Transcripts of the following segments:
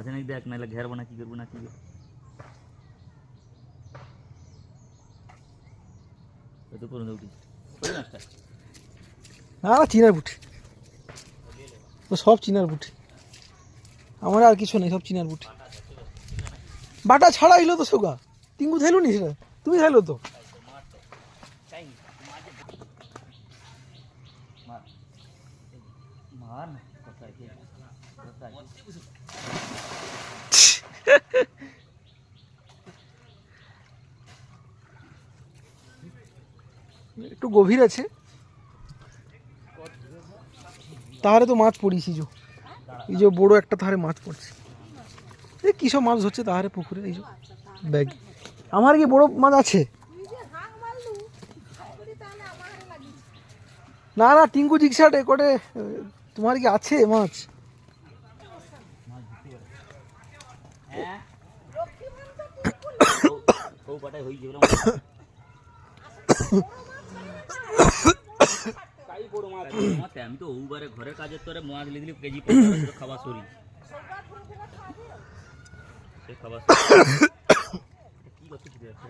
আছে নাকি দেখ নাহলে ঘেরবো না কি করব না কি করব। পর্যন্ত উঠি। না চিনার বুটি। ও সব চিনার বুটি। আমার আর কিছু নেই সব চিনার বুটি। বাটা ছাড়া এলো তো সোগা টিঙ্গু থাইলো নি সেটা? তুমি খাইলো তো। মার কোথায় কোথায়? একটু গভীর আছে। তাহারে তো মাছ পড়িছি যে। এই যে বড় একটা তাহারে মাছ পড়ছে। এই কী সব মাছ ধরছে তাহারে পুকুরে, এই যে। ব্যাগ। আমার কি বড় মাছ আছে? না না, টিঙ্কু জিগসাটে কটে তোমার কি আছে মাছ? হ্যাঁ? ও পাটায় হই যাবে আমি তো ওবারে ঘরের কাজের তোরে মাছ লিয়ে দিলি কেজি খাবার সরি সে খাবার কি করতে কি যাচ্ছে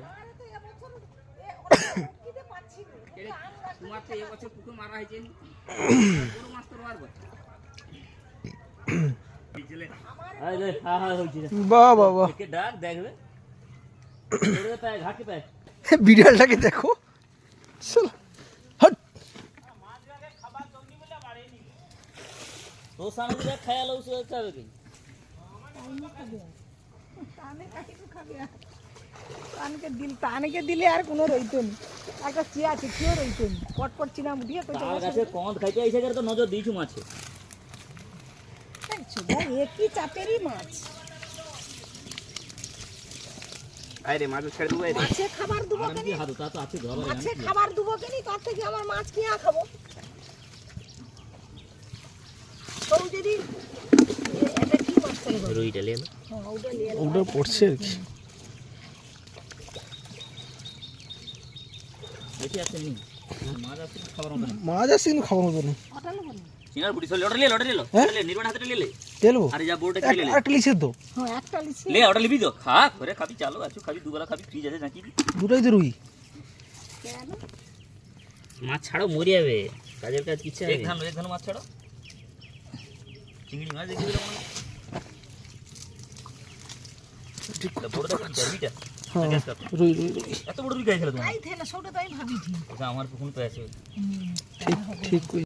তোমার তো এবছর পুকুর মারা হয়েছে মাছ তো মারবো বিড়ালটাকে দেখো। তানকে দিলে আর কোনো রইতো নি। একটা চেয়ে আছে কেউ রইতো নি। পটপট চিনা কঁদ খাইতে তো নজর দিয়েছু মাছে। একই চাপেরই মাছ? আরে মাছ ছেড়ে দেবো মাছে খাবার দেবো আর কি হাতে আছে ধরবার মাছে খাবার দেবো কেনি? তার থেকে আমার মাছ কিনা খাব। সৌ যদি এটা কি মাছ করে রুইটা লে হ্যাঁ, ওটা পড়ছে আর কি। বেশি আছে নি মাছ আছে খাবার মতো মাছ আছে খাবার মতো নেই না? চিনার বুড়ি চলে ওটা লে ওটা লে? লে। নির্বাণ হাতে লে লে। তেলবো? আরে যা বোর্ডটা খেলে লে। একটা লিখে তো হ্যাঁ একটা লিছি লে ওটা লিবি তো। খা করে খাবি চালো আছো খাবি দুবেলা খাবি ফ্রিজ আছে নাকি দুটোই তো রুই। মাছ ছাড়ো মরে যাবে। কাজের কাজ কিচ্ছে এক ধান এক মাছ ছাড়ো। চিংড়ি মাছ দেখি বলে ঠিক বড়টা চাবিটা রুই রুই রুই। এত বড় রুই খাইছিল তোমার? তাই থেলে সৌটা তো আমি ভাবিছি আমার কখন তো আছে। ঠিক ঠিক